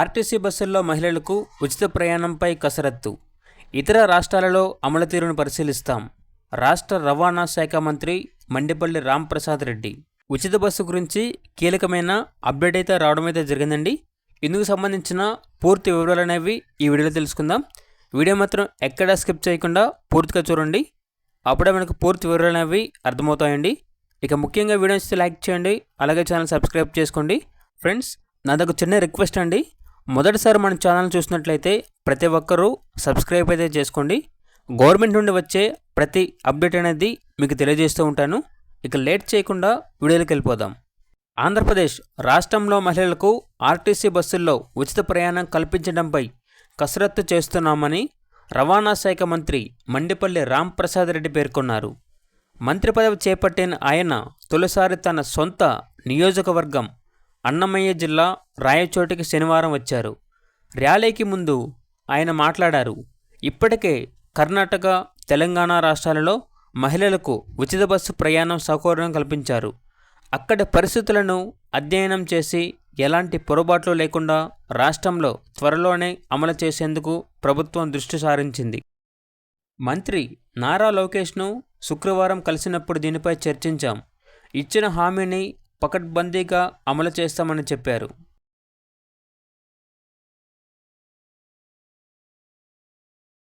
RTC బస్సుల్లో మహిళలకు ఉచిత ప్రయాణంపై కసరత్తు. ఇతర రాష్ట్రాలలో అమలు తీరును పరిశీలిస్తాం. రాష్ట్ర రవాణా శాఖ మంత్రి మండిపల్లి రాంప్రసాద్ రెడ్డి. ఉచిత బస్సు గురించి కీలకమైన అప్డేట్ అయితే రావడం అయితే జరిగిందండి. ఇందుకు సంబంధించిన పూర్తి వివరాలు అనేవి ఈ వీడియోలో తెలుసుకుందాం. వీడియో మాత్రం ఎక్కడా స్కిప్ చేయకుండా పూర్తిగా చూడండి. అప్పుడే మనకు పూర్తి వివరాలు అనేవి అర్థమవుతాయండి. ఇక ముఖ్యంగా వీడియో లైక్ చేయండి. అలాగే ఛానల్ సబ్స్క్రైబ్ చేసుకోండి. ఫ్రెండ్స్ నాదొక చిన్న రిక్వెస్ట్ అండి. మొదటిసారి మన ఛానల్ చూసినట్లయితే ప్రతి ఒక్కరూ సబ్స్క్రైబ్ అయితే చేసుకోండి. గవర్నమెంట్ నుండి వచ్చే ప్రతి అప్డేట్ అనేది మీకు తెలియజేస్తూ ఉంటాను. ఇక లేట్ చేయకుండా వీడియోలోకి వెళ్ళిపోదాం. ఆంధ్రప్రదేశ్ రాష్ట్రంలో మహిళలకు ఆర్టీసీ బస్సుల్లో ఉచిత ప్రయాణం కల్పించడంపై కసరత్తు చేస్తున్నామని రవాణా శాఖ మంత్రి మండిపల్లి రాంప్రసాద్ రెడ్డి పేర్కొన్నారు. మంత్రి పదవి చేపట్టిన ఆయన తొలిసారి తన సొంత నియోజకవర్గం అన్నమయ్య జిల్లా రాయచోటికి శనివారం వచ్చారు. ర్యాలీకి ముందు ఆయన మాట్లాడారు. ఇప్పటికే కర్ణాటక తెలంగాణ రాష్ట్రాలలో మహిళలకు ఉచిత బస్సు ప్రయాణం సౌకర్యం కల్పించారు. అక్కడి పరిస్థితులను అధ్యయనం చేసి ఎలాంటి పొరపాట్లు లేకుండా రాష్ట్రంలో త్వరలోనే అమలు చేసేందుకు ప్రభుత్వం దృష్టి సారించింది. మంత్రి నారా లోకేష్ను శుక్రవారం కలిసినప్పుడు దీనిపై చర్చించాం. ఇచ్చిన హామీని పకడ్బందీగా అమలు చేస్తామని చెప్పారు.